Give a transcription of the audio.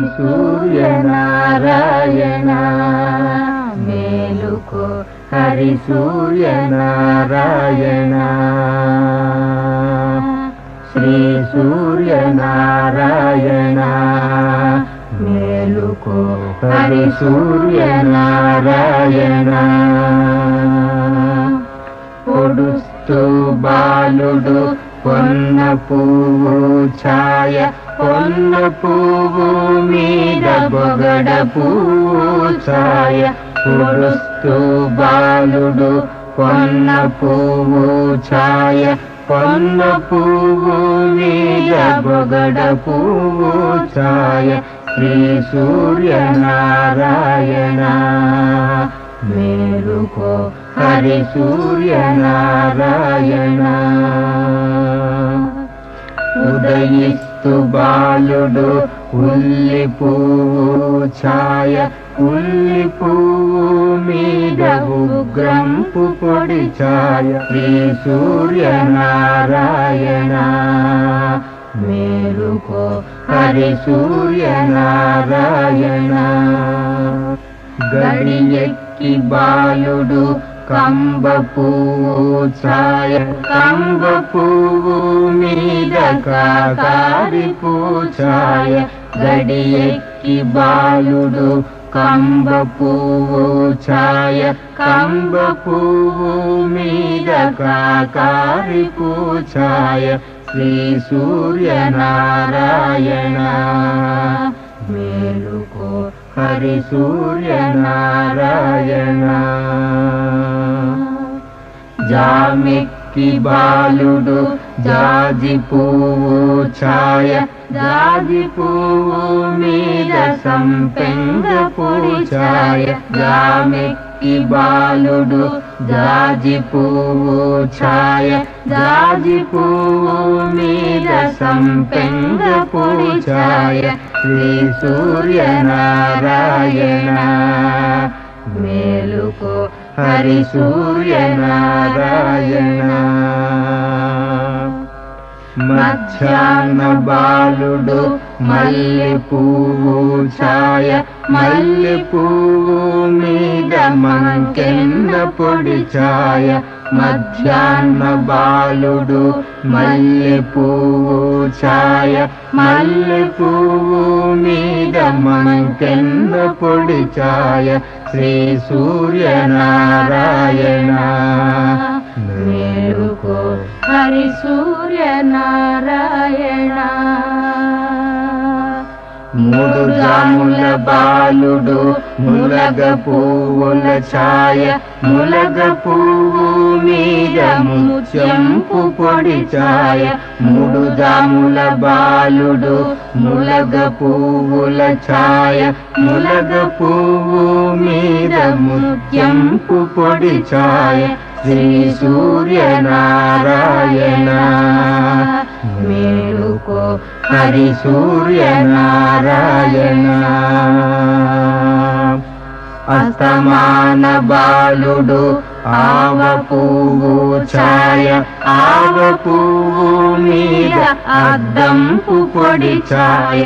సూర్యనారాయణ. మేలుకో హరి సూర్యనారాయణ. శ్రీ సూర్యనారాయణ. మేలుకో హరి సూర్యనారాయణ. పొడుస్తూ బాలుడు పొన్న పువ్వు ఛాయ పొన్న పువ్వు మీద బొగడ పువ్వు ఛాయ పొడుస్తూ బాలుడు పొన్న పువ్వు ఛాయ పొన్న పువ్వు మీద బొగడ పువ్వు ఛాయ శ్రీ సూర్యనారాయణ. మేలుకో హరి సూర్య నారాయణ. ఉదయిస్తు బాలుడు ఉల్లి పువ్వు ఛాయ ఉల్లి పువ్వు మీద ఉగ్రంపు పొడి ఛాయ. శ్రీ సూర్య నారాయణ. మేలుకో హరి సూర్య నారాయణ. గడి కి బాలుడు కంబ పువ్వు ఛాయ కంబ పువ్వు మీద కాకారి పూచాయ గడియెక్కి బాలుడు కంబ పువ్వు ఛాయ కంబ పువ్వు మీద కాకారి పూచాయ శ్రీ సూర్యనారాయణ. మేలుకో హరి సూర్యనారాయణ జామెక్కి బాలుడు జాజి పువ్వు ఛాయ జాజి పువ్వు మీద సంపెంగ పొడి ఛాయ జామెక్కి బాలుడు జాజి పువ్వు ఛాయ జాజి పువ్వు మీద సంపెంగ పుడి ఛాయ. శ్రీ సూర్యనారాయణ. మేలుకో హరి సూర్యనారాయణ. మధ్యాహ్న బాలుడు మల్లె పువ్వు ఛాయ మల్లె పువ్వు మీద మంకెన్న పొడి ఛాయ మధ్యాహ్న బాలుడు మల్లె పువ్వు ఛాయ మల్లె పువ్వు మీద మంకెన్న పొడి ఛాయ శ్రీ సూర్యనారాయణ. మేలుకో హరి సూర్యనారాయణ మూడు జాముల బాలుడు ములగ పువ్వుల ఛాయ ములగ పువ్వు మీద ముత్యంపు పొడి ఛాయ. మూడు జాముల బాలుడు ములగ పువ్వుల ఛాయ ములగ పువ్వు మీద ముత్యంపు పొడి ఛాయ. శ్రీ సూర్యనారాయణ మేలుకో హరి సూర్యనారాయణ. అస్తమాన బాలుడు ఆవ పువ్వు ఛాయ ఆవ పువ్వు మీద అద్దంపు పొడి ఛాయ